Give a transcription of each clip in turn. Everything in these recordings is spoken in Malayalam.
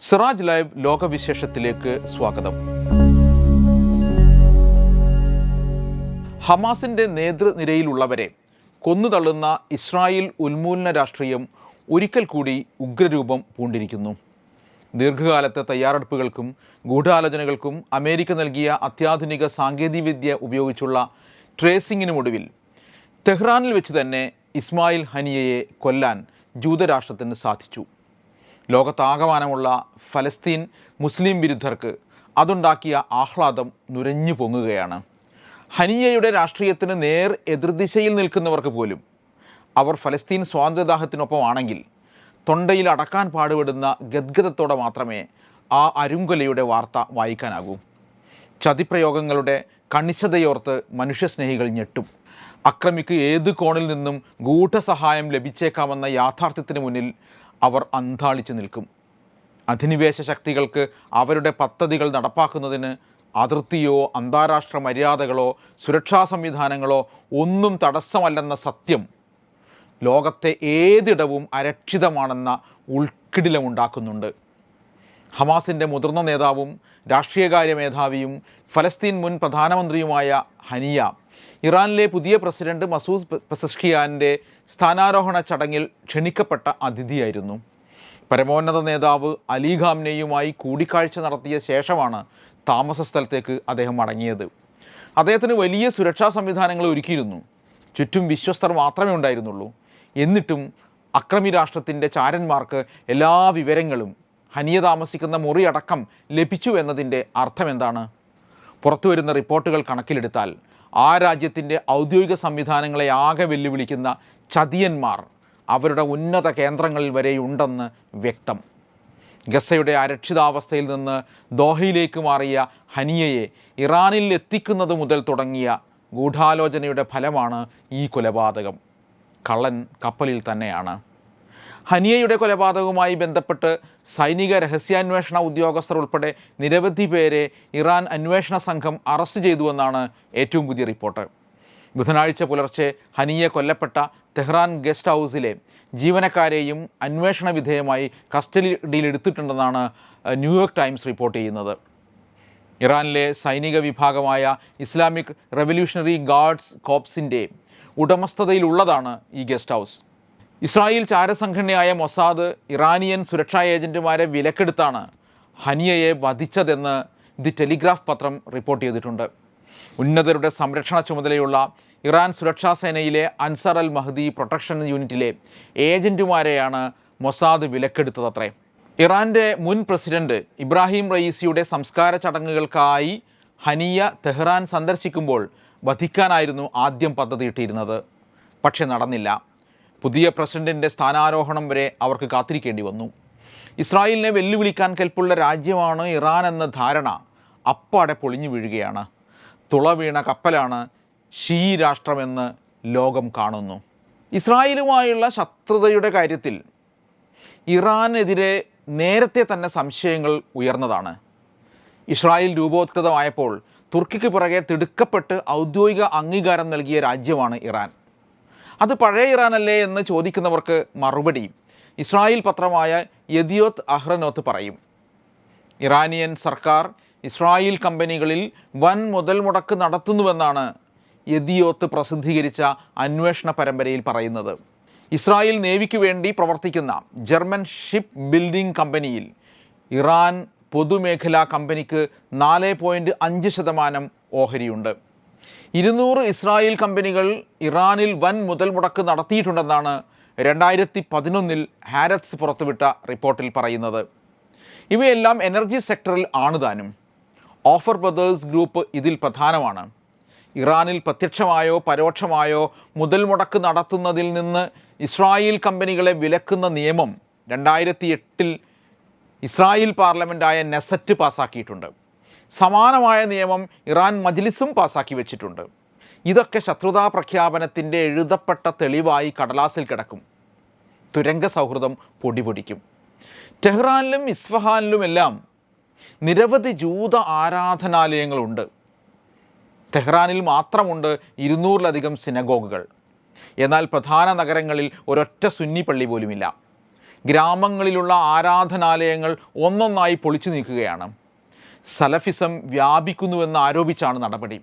സിറാജ് ലൈവ് ലോകവിശേഷത്തിലേക്ക് സ്വാഗതം. ഹമാസിന്റെ നേതൃനിരയിലുള്ളവരെ കൊന്നുതള്ളുന്ന ഇസ്രായേൽ ഉന്മൂലന രാഷ്ട്രീയം ഒരിക്കൽ കൂടി ഉഗ്രരൂപം പൂണ്ടിരിക്കുന്നു. ദീർഘകാലത്തെ തയ്യാറെടുപ്പുകൾക്കും ഗൂഢാലോചനകൾക്കും അമേരിക്ക നൽകിയ അത്യാധുനിക സാങ്കേതികവിദ്യ ഉപയോഗിച്ചുള്ള ട്രേസിങ്ങിനുമൊടുവിൽ തെഹ്റാനിൽ വെച്ച് തന്നെ ഇസ്മായിൽ ഹനിയയെ കൊല്ലാൻ ജൂതരാഷ്ട്രത്തിന് സാധിച്ചു. ലോകത്താകമാനമുള്ള ഫലസ്തീൻ മുസ്ലിം വിരുദ്ധർക്ക് അതുണ്ടാക്കിയ ആഹ്ലാദം നുരഞ്ഞു പൊങ്ങുകയാണ്. ഹനിയയുടെ രാഷ്ട്രീയത്തിന് നേർ എതിർദിശയിൽ നിൽക്കുന്നവർക്ക് പോലും അവർ ഫലസ്തീൻ സ്വാതന്ത്ര്യദാഹത്തിനൊപ്പമാണെങ്കിൽ തൊണ്ടയിൽ അടക്കാൻ പാടുപെടുന്ന ഗദ്ഗതത്തോടെ മാത്രമേ ആ അരുങ്കൊലയുടെ വാർത്ത വായിക്കാനാകൂ. ചതിപ്രയോഗങ്ങളുടെ കണിശതയോർത്ത് മനുഷ്യസ്നേഹികൾ ഞെട്ടും. അക്രമിക്ക് ഏത് കോണിൽ നിന്നും ഗൂഢസഹായം ലഭിച്ചേക്കാമെന്ന യാഥാർത്ഥ്യത്തിന് മുന്നിൽ അവർ അന്താളിച്ചു നിൽക്കും. അധിനിവേശ ശക്തികൾക്ക് അവരുടെ പദ്ധതികൾ നടപ്പാക്കുന്നതിന് അതിർത്തിയോ അന്താരാഷ്ട്ര മര്യാദകളോ സുരക്ഷാ സംവിധാനങ്ങളോ ഒന്നും തടസ്സമല്ലെന്ന സത്യം ലോകത്തെ ഏതിടവും അരക്ഷിതമാണെന്ന ഉൾക്കിടിലമുണ്ടാക്കുന്നുണ്ട് ഹമാസിന്റെ മുതിർന്ന നേതാവും രാഷ്ട്രീയകാര്യ മേധാവിയും ഫലസ്തീൻ മുൻ പ്രധാനമന്ത്രിയുമായ ഹനിയ ഇറാനിലെ പുതിയ പ്രസിഡന്റ് മസൂദ് പെസഷ്കിയാന്റെ സ്ഥാനാരോഹണ ചടങ്ങിൽ ക്ഷണിക്കപ്പെട്ട അതിഥിയായിരുന്നു. പരമോന്നത നേതാവ് അലി ഖാംനെയുമായി കൂടിക്കാഴ്ച നടത്തിയ ശേഷമാണ് താമസ സ്ഥലത്തേക്ക് അദ്ദേഹം മടങ്ങിയത്. അദ്ദേഹത്തിന് വലിയ സുരക്ഷാ സംവിധാനങ്ങൾ ഒരുക്കിയിരുന്നു. ചുറ്റും വിശ്വസ്തർ മാത്രമേ ഉണ്ടായിരുന്നുള്ളൂ. എന്നിട്ടും അക്രമി രാഷ്ട്രത്തിന്റെ ചാരന്മാർക്ക് എല്ലാ വിവരങ്ങളും ഹനിയ താമസിക്കുന്ന മുറി അടക്കം ലഭിച്ചു എന്നതിന്റെ അർത്ഥമെന്താണ്? പുറത്തു വരുന്ന റിപ്പോർട്ടുകൾ കണക്കിലെടുത്താൽ ആ രാജ്യത്തിന്റെ ഔദ്യോഗിക സംവിധാനങ്ങളെ ആകെ വെല്ലുവിളിക്കുന്ന ചതിയന്മാർ അവരുടെ ഉന്നത കേന്ദ്രങ്ങളിൽ വരെയുണ്ടെന്ന് വ്യക്തം. ഗസയുടെ അരക്ഷിതാവസ്ഥയിൽ നിന്ന് ദോഹയിലേക്ക് മാറിയ ഹനിയയെ ഇറാനിൽ എത്തിക്കുന്നത് മുതൽ തുടങ്ങിയ ഗൂഢാലോചനയുടെ ഫലമാണ് ഈ കൊലപാതകം. കള്ളൻ കപ്പലിൽ തന്നെയാണ്. ഹനിയയുടെ കൊലപാതകവുമായി ബന്ധപ്പെട്ട് സൈനിക രഹസ്യാന്വേഷണ ഉദ്യോഗസ്ഥർ ഉൾപ്പെടെ നിരവധി പേരെ ഇറാൻ അന്വേഷണ സംഘം അറസ്റ്റ് ചെയ്തുവെന്നാണ് ഏറ്റവും പുതിയ റിപ്പോർട്ട്. ബുധനാഴ്ച പുലർച്ചെ ഹനിയ കൊല്ലപ്പെട്ട തെഹ്റാൻ ഗസ്റ്റ് ഹൗസിലെ ജീവനക്കാരെയും അന്വേഷണ വിധേയമായി കസ്റ്റഡിയിലെടുത്തിട്ടുണ്ടെന്നാണ് ന്യൂയോർക്ക് ടൈംസ് റിപ്പോർട്ട് ചെയ്യുന്നത്. ഇറാനിലെ സൈനിക വിഭാഗമായ ഇസ്ലാമിക് റെവല്യൂഷണറി ഗാർഡ്സ് കോപ്സിന്റെ ഉടമസ്ഥതയിലുള്ളതാണ് ഈ ഗസ്റ്റ് ഹൗസ്. ഇസ്രായേൽ ചാരസംഘടനയായ മൊസാദ് ഇറാനിയൻ സുരക്ഷാ ഏജന്റുമാരെ വിലക്കെടുത്താണ് ഹനിയയെ വധിച്ചതെന്ന് ദി ടെലിഗ്രാഫ് പത്രം റിപ്പോർട്ട് ചെയ്തിട്ടുണ്ട്. ഉന്നതരുടെ സംരക്ഷണ ചുമതലയുള്ള ഇറാൻ സുരക്ഷാ സേനയിലെ അൻസർ അൽ മഹദി പ്രൊട്ടക്ഷൻ യൂണിറ്റിലെ ഏജന്റുമാരെയാണ് മൊസാദ് വിലക്കെടുത്തതത്രേ. ഇറാന്റെ മുൻ പ്രസിഡന്റ് ഇബ്രാഹിം റയീസിയുടെ സംസ്കാര ചടങ്ങുകൾക്കായി ഹനിയ തെഹ്റാൻ സന്ദർശിക്കുമ്പോൾ വധിക്കാനായിരുന്നു ആദ്യം പദ്ധതിയിട്ടിരുന്നത് പക്ഷെ നടന്നില്ല. പുതിയ പ്രസിഡന്റിന്റെ സ്ഥാനാരോഹണം വരെ അവർക്ക് കാത്തിരിക്കേണ്ടി വന്നു. ഇസ്രായേലിനെ വെല്ലുവിളിക്കാൻ കെൽപ്പുള്ള രാജ്യമാണ് ഇറാൻ എന്ന ധാരണ അപ്പാടെ പൊളിഞ്ഞു വീഴുകയാണ്. തുളവീണ കപ്പലാണ് ഷീ രാഷ്ട്രമെന്ന് ലോകം കാണുന്നു. ഇസ്രായേലുമായുള്ള ശത്രുതയുടെ കാര്യത്തിൽ ഇറാനെതിരെ നേരത്തെ തന്നെ സംശയങ്ങൾ ഉയർന്നതാണ്. ഇസ്രായേൽ രൂപോത്കൃതമായപ്പോൾ തുർക്കിക്ക് പുറകെ തിടുക്കപ്പെട്ട് ഔദ്യോഗിക അംഗീകാരം നൽകിയ രാജ്യമാണ് ഇറാൻ. അത് പഴയ ഇറാനല്ലേ എന്ന് ചോദിക്കുന്നവർക്ക് മറുപടി ഇസ്രായേൽ പത്രമായ യദിയോത്ത് അഹ്റനോത്ത് പറയും. ഇറാനിയൻ സർക്കാർ ഇസ്രായേൽ കമ്പനികളിൽ വൻ മുതൽ മുടക്ക് നടത്തുന്നുവെന്നാണ് യദിയോത്ത് പ്രസിദ്ധീകരിച്ച അന്വേഷണ പരമ്പരയിൽ പറയുന്നത്. ഇസ്രായേൽ നേവിക്ക് വേണ്ടി പ്രവർത്തിക്കുന്ന ജർമ്മൻ ഷിപ്പ് ബിൽഡിംഗ് കമ്പനിയിൽ ഇറാൻ പൊതുമേഖലാ കമ്പനിക്ക് നാല് പോയിന്റ് അഞ്ച് ശതമാനം ഓഹരിയുണ്ട്. ഇരുന്നൂറ് ഇസ്രായേൽ കമ്പനികൾ ഇറാനിൽ വൻ മുതൽ മുടക്ക് നടത്തിയിട്ടുണ്ടെന്നാണ് രണ്ടായിരത്തി പതിനൊന്നിൽ ഹാരറ്റ്സ് പുറത്തുവിട്ട റിപ്പോർട്ടിൽ പറയുന്നത്. ഇവയെല്ലാം എനർജി സെക്ടറിൽ ആണ് താനും. ഓഫർ ബ്രദേഴ്സ് ഗ്രൂപ്പ് ഇതിൽ പ്രധാനമാണ്. ഇറാനിൽ പ്രത്യക്ഷമായോ പരോക്ഷമായോ മുതൽ മുടക്ക് നടത്തുന്നതിൽ നിന്ന് ഇസ്രായേൽ കമ്പനികളെ വിലക്കുന്ന നിയമം രണ്ടായിരത്തി എട്ടിൽ ഇസ്രായേൽ പാർലമെന്റായ നെസറ്റ് പാസാക്കിയിട്ടുണ്ട്. സമാനമായ നിയമം ഇറാൻ മജ്ലിസും പാസാക്കി വെച്ചിട്ടുണ്ട്. ഇതൊക്കെ ശത്രുതാ പ്രഖ്യാപനത്തിന്റെ എഴുതപ്പെട്ട തെളിവായി കടലാസിൽ കിടക്കും. തുരങ്ക സൗഹൃദം പൊടിപൊടിക്കും. ടെഹ്റാനിലും ഇസ്ഫഹാനിലുമെല്ലാം നിരവധി ജൂത ആരാധനാലയങ്ങളുണ്ട്. തെഹ്റാനിൽ മാത്രമുണ്ട് ഇരുന്നൂറിലധികം സിനഗോഗുകൾ. എന്നാൽ പ്രധാന നഗരങ്ങളിൽ ഒരൊറ്റ സുന്നി പള്ളി പോലുമില്ല. ഗ്രാമങ്ങളിലുള്ള ആരാധനാലയങ്ങൾ ഒന്നൊന്നായി പൊളിച്ചു നീക്കുകയാണ്. സലഫിസം വ്യാപിക്കുന്നുവെന്ന് ആരോപിച്ചാണ് നടപടി.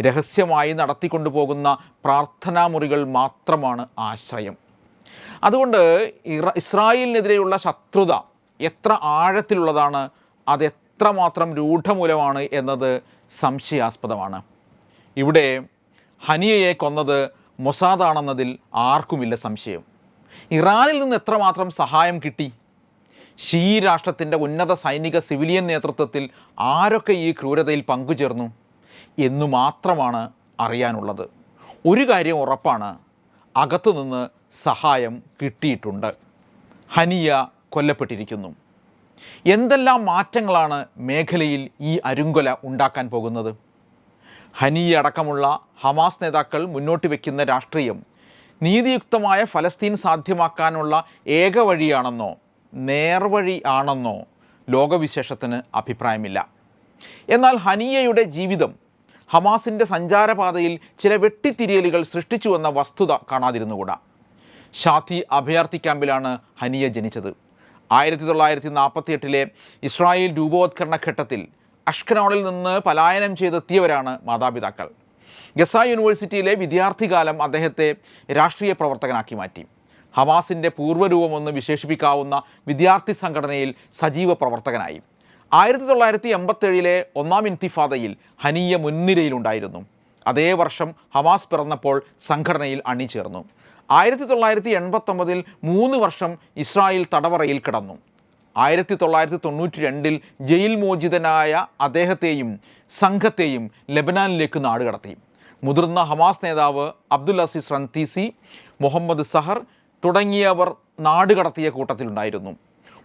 രഹസ്യമായി നടത്തിക്കൊണ്ടുപോകുന്ന പ്രാർത്ഥനാ മുറികൾ മാത്രമാണ് ആശ്രയം. അതുകൊണ്ട് ഇസ്രായേലിനെതിരെയുള്ള ശത്രുത എത്ര ആഴത്തിലുള്ളതാണ് അത് എത്രമാത്രം രൂഢമൂലമാണ് എന്നത് സംശയാസ്പദമാണ്. ഇവിടെ ഹനിയയെ കൊന്നത് മൊസാദാണെന്നതിൽ ആർക്കുമില്ല സംശയം. ഇറാനിൽ നിന്ന് എത്രമാത്രം സഹായം കിട്ടി? ഷീ രാഷ്ട്രത്തിന്റെ ഉന്നത സൈനിക സിവിലിയൻ നേതൃത്വത്തിൽ ആരൊക്കെ ഈ ക്രൂരതയിൽ പങ്കുചേർന്നു എന്നു മാത്രമാണ് അറിയാനുള്ളത്. ഒരു കാര്യം ഉറപ്പാണ് അകത്തുനിന്ന് സഹായം കിട്ടിയിട്ടുണ്ട്. ഹനിയ കൊല്ലപ്പെട്ടിരിക്കുന്നു. എന്തെല്ലാം മാറ്റങ്ങളാണ് മേഖലയിൽ ഈ അരുങ്കൊല ഉണ്ടാക്കാൻ പോകുന്നത്? ഹനിയ അടക്കമുള്ള ഹമാസ് നേതാക്കൾ മുന്നോട്ട് വയ്ക്കുന്ന രാഷ്ട്രീയം നീതിയുക്തമായ ഫലസ്തീൻ സാധ്യമാക്കാനുള്ള ഏക വഴിയാണെന്നോ നേർവഴി ആണെന്നോ ലോകവിശേഷത്തിന് അഭിപ്രായമില്ല. എന്നാൽ ഹനിയയുടെ ജീവിതം ഹമാസിന്റെ സഞ്ചാരപാതയിൽ ചില വെട്ടിത്തിരിയലുകൾ സൃഷ്ടിച്ചുവെന്ന വസ്തുത കാണാതിരുന്നുകൂടാ. ഷാത്തി അഭയാർത്ഥി ക്യാമ്പിലാണ് ഹനിയ ജനിച്ചത്. ആയിരത്തി തൊള്ളായിരത്തി നാൽപ്പത്തി എട്ടിലെ ഇസ്രായേൽ രൂപവത്കരണ ഘട്ടത്തിൽ അഷ്കനോണിൽ നിന്ന് പലായനം ചെയ്തെത്തിയവരാണ് മാതാപിതാക്കൾ. ഗസ യൂണിവേഴ്സിറ്റിയിലെ വിദ്യാർത്ഥികാലം അദ്ദേഹത്തെ രാഷ്ട്രീയ പ്രവർത്തകനാക്കി മാറ്റി. ഹമാസിന്റെ പൂർവരൂപമെന്ന് വിശേഷിപ്പിക്കാവുന്ന വിദ്യാർത്ഥി സംഘടനയിൽ സജീവ പ്രവർത്തകനായി. ആയിരത്തി തൊള്ളായിരത്തി എൺപത്തേഴിലെ ഒന്നാം ഇൻതിഫാദയിൽ ഹനിയ മുൻനിരയിലുണ്ടായിരുന്നു. അതേ വർഷം ഹമാസ് പിറന്നപ്പോൾ സംഘടനയിൽ അണിചേർന്നു. ആയിരത്തി തൊള്ളായിരത്തി എൺപത്തൊമ്പതിൽ മൂന്ന് വർഷം ഇസ്രായേൽ തടവറയിൽ കിടന്നു. ആയിരത്തി തൊള്ളായിരത്തി തൊണ്ണൂറ്റി രണ്ടിൽ ജയിൽ മോചിതനായ അദ്ദേഹത്തെയും സംഘത്തെയും ലെബനാനിലേക്ക് നാടുകടത്തി. മുതിർന്ന ഹമാസ് നേതാവ് അബ്ദുൽ അസീസ് റന്തീസി മുഹമ്മദ് സഹർ തുടങ്ങിയവർ നാടുകടത്തിയ കൂട്ടത്തിലുണ്ടായിരുന്നു.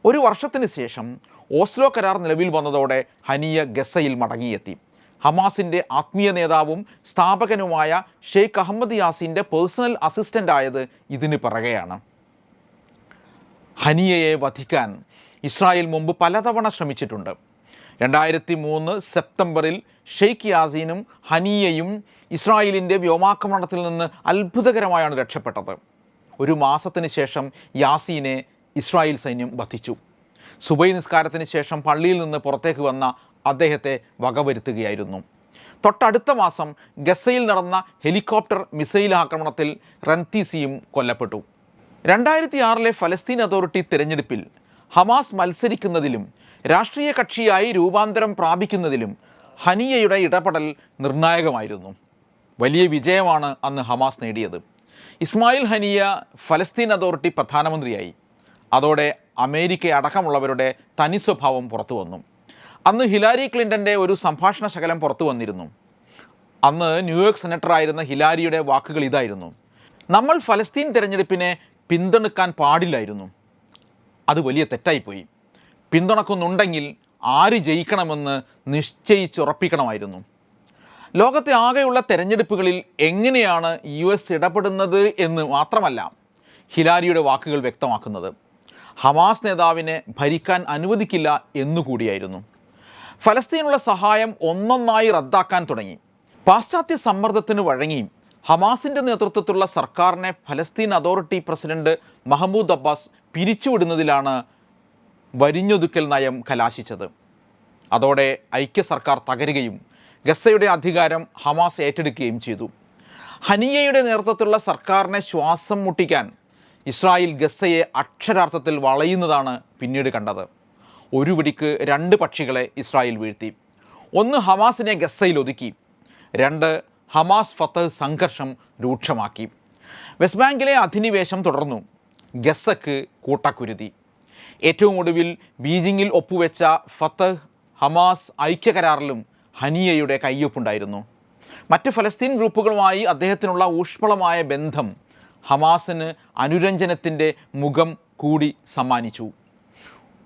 ഒരു വർഷത്തിന് ശേഷം ഓസ്ലോ കരാർ നിലവിൽ വന്നതോടെ ഹനിയ ഗസയിൽ മടങ്ങിയെത്തി. ഹമാസിന്റെ ആത്മീയ നേതാവും സ്ഥാപകനുമായ ഷെയ്ഖ് അഹമ്മദ് യാസിന്റെ പേഴ്സണൽ അസിസ്റ്റന്റ് ആയത് ഇതിന് പിറകെയാണ്. ഹനിയയെ വധിക്കാൻ ഇസ്രായേൽ മുമ്പ് പലതവണ ശ്രമിച്ചിട്ടുണ്ട്. രണ്ടായിരത്തി മൂന്ന് സെപ്റ്റംബറിൽ ഷെയ്ഖ് യാസീനും ഹനിയയും ഇസ്രായേലിന്റെ വ്യോമാക്രമണത്തിൽ നിന്ന് അത്ഭുതകരമായാണ് രക്ഷപ്പെട്ടത്. ഒരു മാസത്തിന് ശേഷം യാസീനെ ഇസ്രായേൽ സൈന്യം വധിച്ചു. സുബൈ നിസ്കാരത്തിന് ശേഷം പള്ളിയിൽ നിന്ന് പുറത്തേക്ക് വന്ന അദ്ദേഹത്തെ വകവരുത്തുകയായിരുന്നു. തൊട്ടടുത്ത മാസം ഗസയിൽ നടന്ന ഹെലികോപ്റ്റർ മിസൈൽ ആക്രമണത്തിൽ റൻതീസിയും കൊല്ലപ്പെട്ടു. രണ്ടായിരത്തി ആറിലെ ഫലസ്തീൻ അതോറിറ്റി തിരഞ്ഞെടുപ്പിൽ ഹമാസ് മത്സരിക്കുന്നതിലും രാഷ്ട്രീയ കക്ഷിയായി രൂപാന്തരം പ്രാപിക്കുന്നതിലും ഹനിയയുടെ ഇടപെടൽ നിർണായകമായിരുന്നു. വലിയ വിജയമാണ് അന്ന് ഹമാസ് നേടിയത്. ഇസ്മായിൽ ഹനിയ ഫലസ്തീൻ അതോറിറ്റി പ്രധാനമന്ത്രിയായി. അതോടെ അമേരിക്ക അടക്കമുള്ളവരുടെ തനി സ്വഭാവം പുറത്തു വന്നു. അന്ന് ഹിലാരി ക്ലിന്റന്റെ ഒരു സംഭാഷണ ശകലം പുറത്തു വന്നിരുന്നു. അന്ന് ന്യൂയോർക്ക് സെനറ്ററായിരുന്ന ഹിലാരിയുടെ വാക്കുകൾ ഇതായിരുന്നു. നമ്മൾ ഫലസ്തീൻ തിരഞ്ഞെടുപ്പിനെ പിന്തുണക്കാൻ പാടില്ലായിരുന്നു. അത് വലിയ തെറ്റായിപ്പോയി. പിന്തുണക്കുന്നുണ്ടെങ്കിൽ ആര് ജയിക്കണമെന്ന് നിശ്ചയിച്ചുറപ്പിക്കണമായിരുന്നു. ലോകത്തെ ആകെയുള്ള തെരഞ്ഞെടുപ്പുകളിൽ എങ്ങനെയാണ് യു എസ് ഇടപെടുന്നത് എന്ന് മാത്രമല്ല ഹിലാരിയുടെ വാക്കുകൾ വ്യക്തമാക്കുന്നത്. ഹമാസ് നേതാവിനെ ഭരിക്കാൻ അനുവദിക്കില്ല എന്നുകൂടിയായിരുന്നു ഫലസ്തീനുള്ള സഹായം ഒന്നൊന്നായി റദ്ദാക്കാൻ തുടങ്ങി. പാശ്ചാത്യ സമ്മർദ്ദത്തിന് വഴങ്ങി ഹമാസിന്റെ നേതൃത്വത്തിലുള്ള സർക്കാരിനെ ഫലസ്തീൻ അതോറിറ്റി പ്രസിഡന്റ് മഹമ്മൂദ് അബ്ബാസ് പിരിച്ചുവിടുന്നതിലാണ് വരിഞ്ഞൊതുക്കൽ നയം കലാശിച്ചത്. അതോടെ ഐക്യ സർക്കാർ തകരുകയും ഗസയുടെ അധികാരം ഹമാസ് ഏറ്റെടുക്കുകയും ചെയ്തു. ഹനിയയുടെ നേതൃത്വത്തിലുള്ള സർക്കാരിനെ ശ്വാസം മുട്ടിക്കാൻ ഇസ്രായേൽ ഗസയെ അക്ഷരാർത്ഥത്തിൽ വളയുന്നതാണ് പിന്നീട് കണ്ടത്. ഒരു വെടിക്ക് രണ്ട് പക്ഷികളെ ഇസ്രായേൽ വീഴ്ത്തി. ഒന്ന് ഹമാസിനെ ഗസയിൽ ഒതുക്കി. രണ്ട് ഹമാസ് ഫത്ത് സംഘർഷം രൂക്ഷമാക്കി. വെസ്റ്റ് ബാങ്കിലെ അധിനിവേശം തുടർന്നു. ഗസക്ക് കൂട്ടക്കുരുതി. ഏറ്റവും ഒടുവിൽ ബീജിങ്ങിൽ ഒപ്പുവെച്ച ഫത്ത് ഹമാസ് ഐക്യകരാറിലും ഹനിയയുടെ കയ്യൊപ്പുണ്ടായിരുന്നു. മറ്റ് ഫലസ്തീൻ ഗ്രൂപ്പുകളുമായി അദ്ദേഹത്തിനുള്ള ഊഷ്മളമായ ബന്ധം ഹമാസിന് അനുരഞ്ജനത്തിന്റെ മുഖം കൂടി സമ്മാനിച്ചു.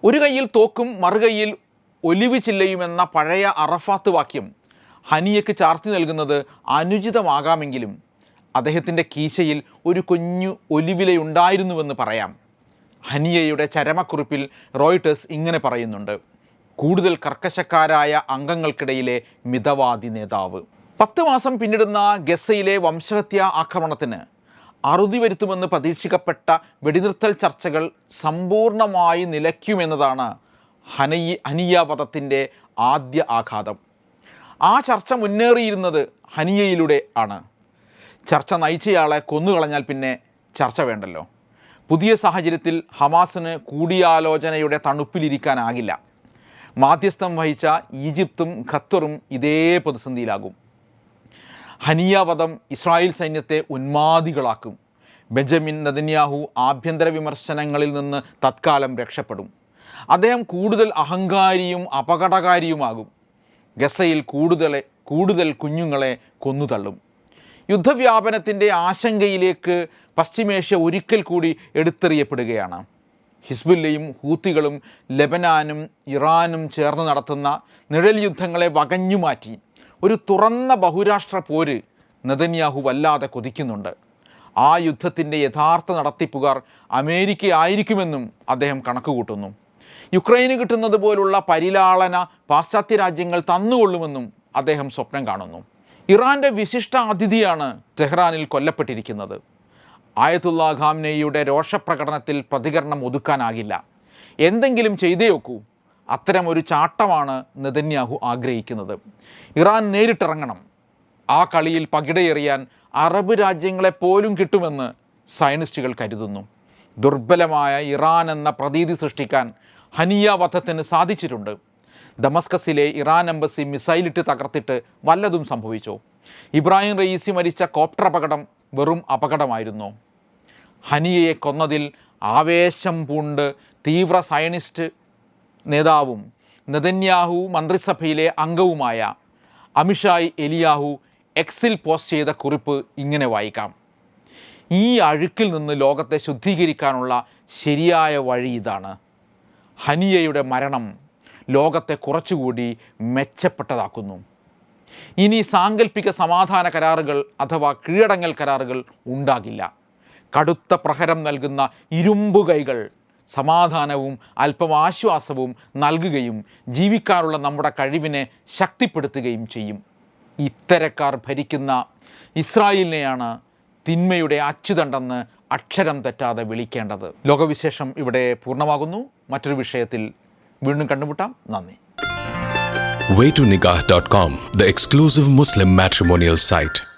ഒരു കൈയിൽ തോക്കും മറുകൈയിൽ ഒലിവ് ചില്ലയുമെന്ന പഴയ അറഫാത്ത് വാക്യം ഹനിയക്ക് ചാർത്തി നൽകുന്നത് അനുചിതമാകാമെങ്കിലും അദ്ദേഹത്തിന്റെ കീശയിൽ ഒരു കുഞ്ഞു ഒലിവിലയുണ്ടായിരുന്നുവെന്ന് പറയാം. ഹനിയയുടെ ചരമക്കുറിപ്പിൽ റോയിട്ടേഴ്സ് ഇങ്ങനെ പറയുന്നുണ്ട്. കൂടുതൽ കർക്കശക്കാരായ അംഗങ്ങൾക്കിടയിലെ മിതവാദി നേതാവ്. പത്ത് മാസം പിന്നിടുന്ന ഗസയിലെ വംശഹത്യാ ആക്രമണത്തിന് അറുതി വരുത്തുമെന്ന് പ്രതീക്ഷിക്കപ്പെട്ട വെടിനിർത്തൽ ചർച്ചകൾ സമ്പൂർണമായി നിലയ്ക്കുമെന്നതാണ് ഹനയി ഹനിയ വധത്തിന്റെ ആദ്യ ആഘാതം. ആ ചർച്ച മുന്നേറിയിരുന്നത് ഹനിയയിലൂടെ ആണ്. ചർച്ച നയിച്ചയാളെ കൊന്നുകളഞ്ഞാൽ പിന്നെ ചർച്ച വേണ്ടല്ലോ. പുതിയ സാഹചര്യത്തിൽ ഹമാസിന് കൂടിയാലോചനയുടെ തണുപ്പിലിരിക്കാനാകില്ല. മാധ്യസ്ഥം വഹിച്ച ഈജിപ്തും ഖത്തറും ഇതേ പ്രതിസന്ധിയിലാകും. ഹനിയ വധം ഇസ്രായേൽ സൈന്യത്തെ ഉന്മാദികളാക്കും. ബെഞ്ചമിൻ നദന്യാഹു ആഭ്യന്തര വിമർശനങ്ങളിൽ നിന്ന് തത്കാലം രക്ഷപ്പെടും. അദ്ദേഹം കൂടുതൽ അഹങ്കാരിയും അപകടകാരിയുമാകും. ഗസയിൽ കൂടുതൽ കൂടുതൽ കുഞ്ഞുങ്ങളെ കൊന്നുതള്ളും. യുദ്ധവ്യാപനത്തിന്റെ ആശങ്കയിലേക്ക് പശ്ചിമേഷ്യ ഒരിക്കൽ കൂടി എടുത്തെറിയപ്പെടുകയാണ്. ഹിസ്ബുല്ലയും ഹൂത്തികളും ലെബനാനും ഇറാനും ചേർന്ന് നടത്തുന്ന നിഴൽ യുദ്ധങ്ങളെ വകഞ്ഞുമാറ്റി ഒരു തുറന്ന ബഹുരാഷ്ട്ര പോര് നെതന്യാഹു വല്ലാതെ കൊതിക്കുന്നുണ്ട്. ആ യുദ്ധത്തിന്റെ യഥാർത്ഥ നടത്തിപ്പുകാർ അമേരിക്ക ആയിരിക്കുമെന്നും അദ്ദേഹം കണക്കുകൂട്ടുന്നു. യുക്രൈന് കിട്ടുന്നത് പോലുള്ള പരിലാളന പാശ്ചാത്യ രാജ്യങ്ങൾ തന്നുകൊള്ളുമെന്നും അദ്ദേഹം സ്വപ്നം കാണുന്നു. ഇറാന്റെ വിശിഷ്ട അതിഥിയാണ് ടെഹ്റാനിൽ കൊല്ലപ്പെട്ടിരിക്കുന്നത്. ആയത്തുള്ള ഖാംനെയുടെ രോഷപ്രകടനത്തിൽ പ്രതികരണം ഒതുക്കാനാകില്ല. എന്തെങ്കിലും ചെയ്തേ ഒക്കൂ. അത്തരം ഒരു ചാട്ടമാണ് നെതന്യാഹു ആഗ്രഹിക്കുന്നത്. ഇറാൻ നേരിട്ടിറങ്ങണം. ആ കളിയിൽ പകിടയെറിയാൻ അറബ് രാജ്യങ്ങളെ പോലും കിട്ടുമെന്ന് സയനിസ്റ്റുകൾ കരുതുന്നു. ദുർബലമായ ഇറാൻ എന്ന പ്രതീതി സൃഷ്ടിക്കാൻ ഹനിയ വധത്തിന് സാധിച്ചിട്ടുണ്ട്. ദമസ്കസിലെ ഇറാൻ എംബസി മിസൈലിട്ട് തകർത്തിട്ട് വല്ലതും സംഭവിച്ചോ? ഇബ്രാഹിം റയീസി മരിച്ച കോപ്റ്റർ അപകടം വെറും അപകടമായിരുന്നു. ഹനിയയെ കൊന്നതിൽ ആവേശം പൂണ്ട് തീവ്ര സയനിസ്റ്റ് നേതാവും നെതന്യാഹു മന്ത്രിസഭയിലെ അംഗവുമായ അമിഷായ് എലിയാഹു എക്സിൽ പോസ്റ്റ് ചെയ്ത കുറിപ്പ് ഇങ്ങനെ വായിക്കാം. ഈ അഴുക്കിൽ നിന്ന് ലോകത്തെ ശുദ്ധീകരിക്കാനുള്ള ശരിയായ വഴി ഇതാണ്. ഹനിയയുടെ മരണം ലോകത്തെ കുറച്ചുകൂടി മെച്ചപ്പെട്ടതാക്കുന്നു. ഇനി സാങ്കല്പിക സമാധാന കരാറുകൾ അഥവാ കീഴടങ്ങൽ കരാറുകൾ ഉണ്ടാകില്ല. കടുത്ത പ്രഹരം നൽകുന്ന ഇരുമ്പുകൈകൾ സമാധാനവും അല്പം ആശ്വാസവും നൽകുകയും ജീവിക്കാനുള്ള നമ്മുടെ കഴിവിനെ ശക്തിപ്പെടുത്തുകയും ചെയ്യും. ഇത്തരക്കാർ ഭരിക്കുന്ന ഇസ്രായേലിനെയാണ് തിന്മയുടെ അച്ചുതണ്ടെന്ന് അക്ഷരം തെറ്റാതെ വിളിക്കേണ്ടത്. ലോകവിശേഷം ഇവിടെ പൂർണമാകുന്നു. മറ്റൊരു വിഷയത്തിൽ വീണ്ടും കണ്ടുമുട്ടാം. നന്ദി. Waytonikah.com, the exclusive Muslim matrimonial site.